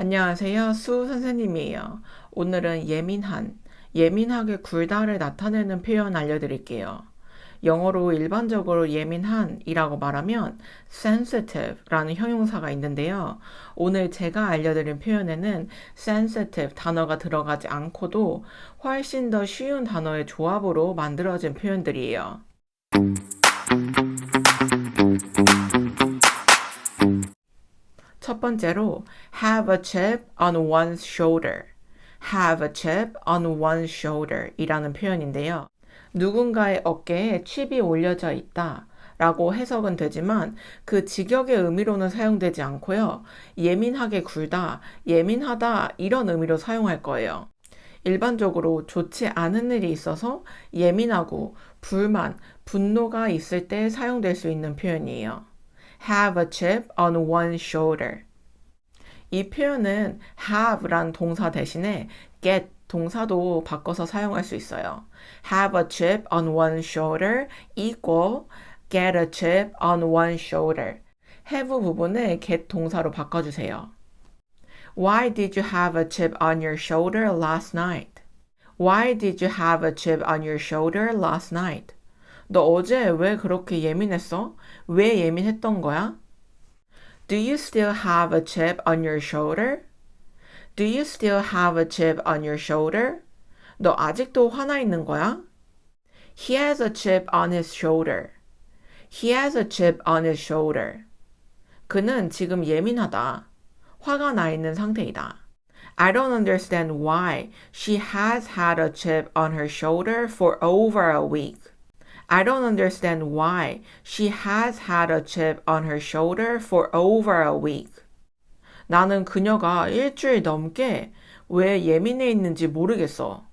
안녕하세요. 수 선생님이에요. 오늘은 예민한, 예민하게 굴다를 나타내는 표현 알려드릴게요. 영어로 일반적으로 예민한이라고 말하면 sensitive라는 형용사가 있는데요. 오늘 제가 알려드린 표현에는 sensitive 단어가 들어가지 않고도 훨씬 더 쉬운 단어의 조합으로 만들어진 표현들이에요. 첫 번째로 have a chip on one's shoulder. have a chip on one's shoulder 이라는 표현인데요. 누군가의 어깨에 칩이 올려져 있다. 라고 해석은 되지만 그 직역의 의미로는 사용되지 않고요. 예민하게 굴다, 예민하다 이런 의미로 사용할 거예요. 일반적으로 좋지 않은 일이 있어서 예민하고 불만, 분노가 있을 때 사용될 수 있는 표현이에요. have a chip on one's shoulder. 이 표현은 have란 동사 대신에 get 동사도 바꿔서 사용할 수 있어요. have a chip on one's shoulder equal get a chip on one's shoulder. have 부분을 get 동사로 바꿔주세요. Why did you have a chip on your shoulder last night? Why did you have a chip on your shoulder last night? 너 어제 왜 그렇게 예민했어? 왜 예민했던 거야? Do you still have a chip on your shoulder? Do you still have a chip on your shoulder? 너 아직도 화나 있는 거야? He has a chip on his shoulder. He has a chip on his shoulder. 그는 지금 예민하다. 화가 나 있는 상태이다. I don't understand why she has had a chip on her shoulder for over a week. I don't understand why she has had a chip on her shoulder for over a week. 나는 그녀가 일주일 넘게 왜 예민해 있는지 모르겠어.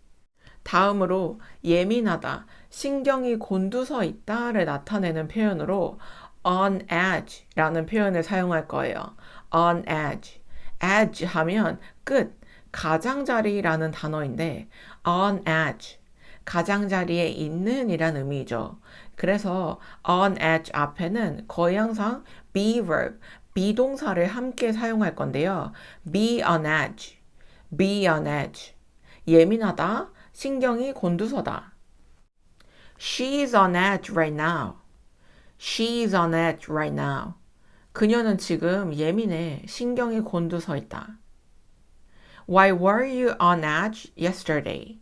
다음으로 예민하다, 신경이 곤두서 있다를 나타내는 표현으로 on edge 라는 표현을 사용할 거예요. on edge. edge 하면 끝, 가장자리라는 단어인데 on edge. 가장자리에 있는 이란 의미죠. 그래서 on edge 앞에는 거의 항상 be verb, 비동사를 함께 사용할 건데요. be on edge, be on edge. 예민하다, 신경이 곤두서다. She's on edge right now. She's on edge right now. 그녀는 지금 예민해, 신경이 곤두서 있다. Why were you on edge yesterday?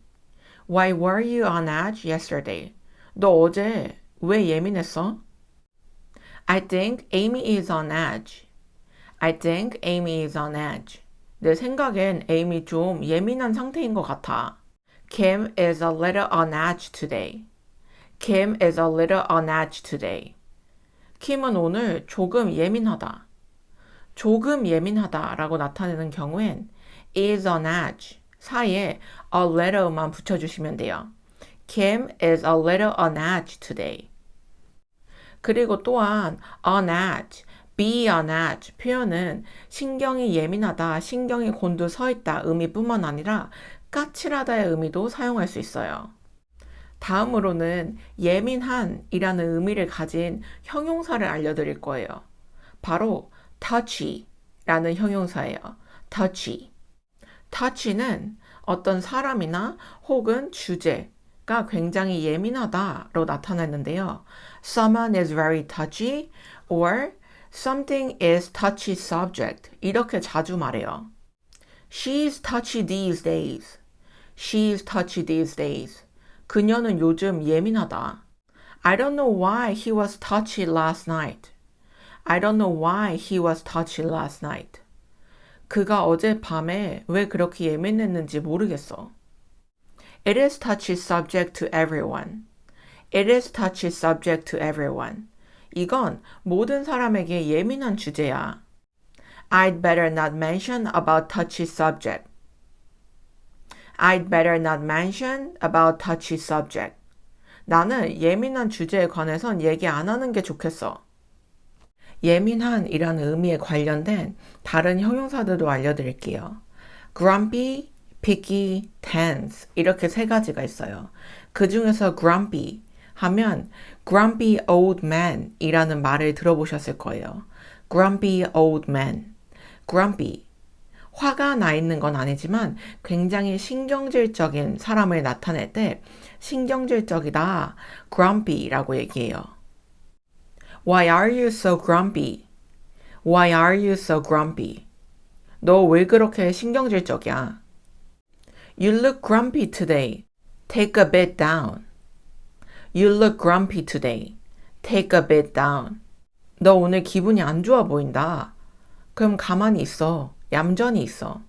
Why were you on edge yesterday? 너 어제 왜 예민했어? I think Amy is on edge. I think Amy is on edge. 내 생각엔 에이미 좀 예민한 상태인 것 같아. Kim is a little on edge today. Kim is a little on edge today. 킴은 오늘 조금 예민하다. 조금 예민하다 라고 나타내는 경우엔 is on edge 사이에 a little만 붙여주시면 돼요. Kim is a little on edge today. 그리고 또한 on edge, be on edge 표현은 신경이 예민하다, 신경이 곤두 서 있다 의미뿐만 아니라 까칠하다의 의미도 사용할 수 있어요. 다음으로는 예민한이라는 의미를 가진 형용사를 알려드릴 거예요. 바로 touchy라는 형용사예요. touchy. Touch는 어떤 사람이나 혹은 주제가 굉장히 예민하다로 나타났는데요. Someone is very touchy or something is touchy subject. 이렇게 자주 말해요. She's touchy these days. She's touchy these days. 그녀는 요즘 예민하다. I don't know why he was touchy last night. I don't know why he was touchy last night. 그가 어제 밤에 왜 그렇게 예민했는지 모르겠어. It is touchy subject to everyone. It is touchy subject to everyone. 이건 모든 사람에게 예민한 주제야. I'd better not mention about touchy subject. I'd better not mention about touchy subject. 나는 예민한 주제에 관해선 얘기 안 하는 게 좋겠어. 예민한이라는 의미에 관련된 다른 형용사들도 알려드릴게요. grumpy, picky, tense 이렇게 세 가지가 있어요. 그 중에서 grumpy 하면 grumpy old man 이라는 말을 들어보셨을 거예요. grumpy old man, grumpy 화가 나 있는 건 아니지만 굉장히 신경질적인 사람을 나타낼 때 신경질적이다, grumpy라고 얘기해요. Why are you so grumpy? Why are you so grumpy? 너 왜 그렇게 신경질적이야? You look grumpy today. Take a bit down. You look grumpy today. Take a bit down. 너 오늘 기분이 안 좋아 보인다. 그럼 가만히 있어. 얌전히 있어.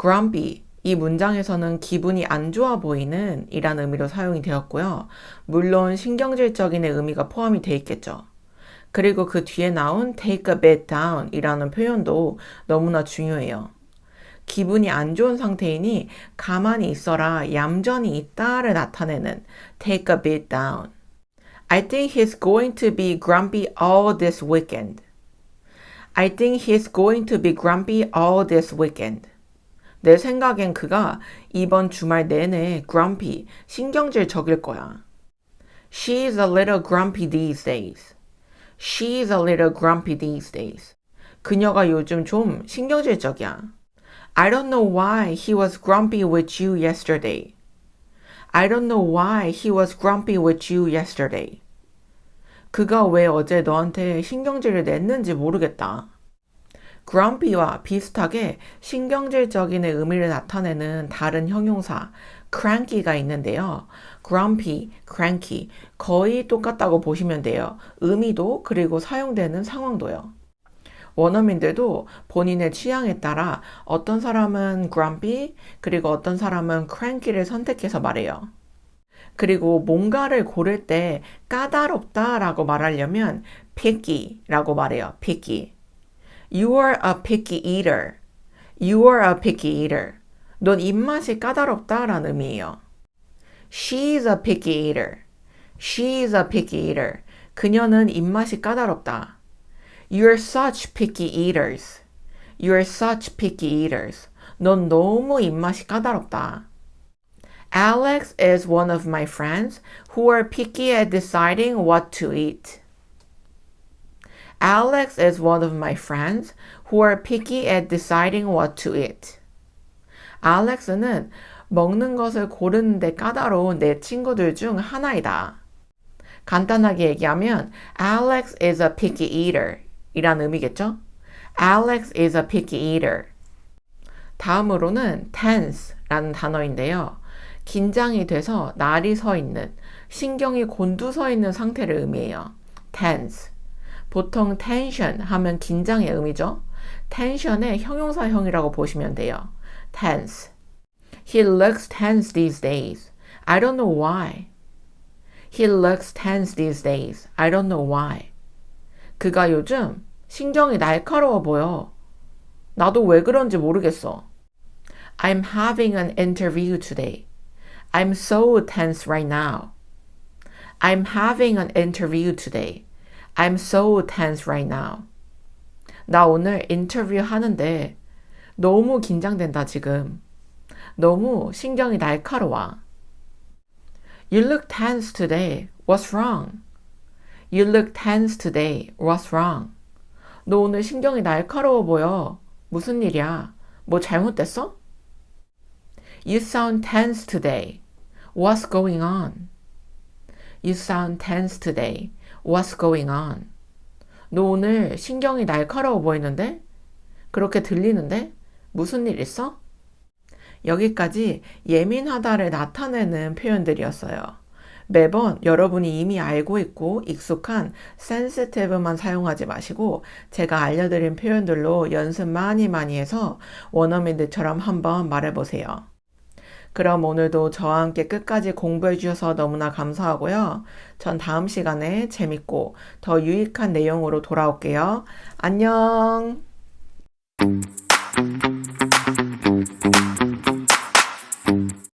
grumpy 이 문장에서는 기분이 안 좋아 보이는 이라는 의미로 사용이 되었고요. 물론 신경질적인의 의미가 포함이 돼 있겠죠. 그리고 그 뒤에 나온 take a bit down 이라는 표현도 너무나 중요해요. 기분이 안 좋은 상태이니 가만히 있어라, 얌전히 있다를 나타내는 take a bit down. I think he's going to be grumpy all this weekend. I think he's going to be grumpy all this weekend. 내 생각엔 그가 이번 주말 내내 grumpy, 신경질적일 거야. She's a little grumpy these days. She's a little grumpy these days. 그녀가 요즘 좀 신경질적이야. I don't know why he was grumpy with you yesterday. I don't know why he was grumpy with you yesterday. 그가 왜 어제 너한테 신경질을 냈는지 모르겠다. grumpy와 비슷하게 신경질적인의 의미를 나타내는 다른 형용사 cranky가 있는데요. grumpy, cranky 거의 똑같다고 보시면 돼요. 의미도 그리고 사용되는 상황도요. 원어민들도 본인의 취향에 따라 어떤 사람은 grumpy 그리고 어떤 사람은 cranky를 선택해서 말해요. 그리고 뭔가를 고를 때 까다롭다라고 말하려면 picky라고 말해요. picky. You are a picky eater. You are a picky eater. 넌 입맛이 까다롭다라는 의미예요. She's a picky eater. She's a picky eater. 그녀는 입맛이 까다롭다. You're such picky eaters. You're such picky eaters. 넌 너무 입맛이 까다롭다. Alex is one of my friends who are picky at deciding what to eat. Alex is one of my friends who are picky at deciding what to eat. 알렉스는 먹는 것을 고르는데 까다로운 내 친구들 중 하나이다. 간단하게 얘기하면 Alex is a picky eater 이란 의미겠죠? Alex is a picky eater. 다음으로는 tense라는 단어인데요. 긴장이 돼서 날이 서 있는, 신경이 곤두서 있는 상태를 의미해요. tense. 보통 tension 하면 긴장의 의미죠. tension의 형용사형이라고 보시면 돼요. tense. He looks tense these days. I don't know why. He looks tense these days. I don't know why. 그가 요즘 신경이 날카로워 보여. 나도 왜 그런지 모르겠어. I'm having an interview today. I'm so tense right now. I'm having an interview today. I'm so tense right now. 나 오늘 인터뷰 하는데 너무 긴장된다 지금. 너무 신경이 날카로워. You look tense today. What's wrong? You look tense today. What's wrong? 너 오늘 신경이 날카로워 보여. 무슨 일이야? 뭐 잘못됐어? You sound tense today. What's going on? You sound tense today. What's going on? 너 오늘 신경이 날카로워 보이는데? 그렇게 들리는데? 무슨 일 있어? 여기까지 예민하다를 나타내는 표현들이었어요. 매번 여러분이 이미 알고 있고 익숙한 sensitive만 사용하지 마시고 제가 알려드린 표현들로 연습 많이 많이 해서 원어민들처럼 한번 말해보세요. 그럼 오늘도 저와 함께 끝까지 공부해 주셔서 너무나 감사하고요. 전 다음 시간에 재밌고 더 유익한 내용으로 돌아올게요. 안녕! Thank you.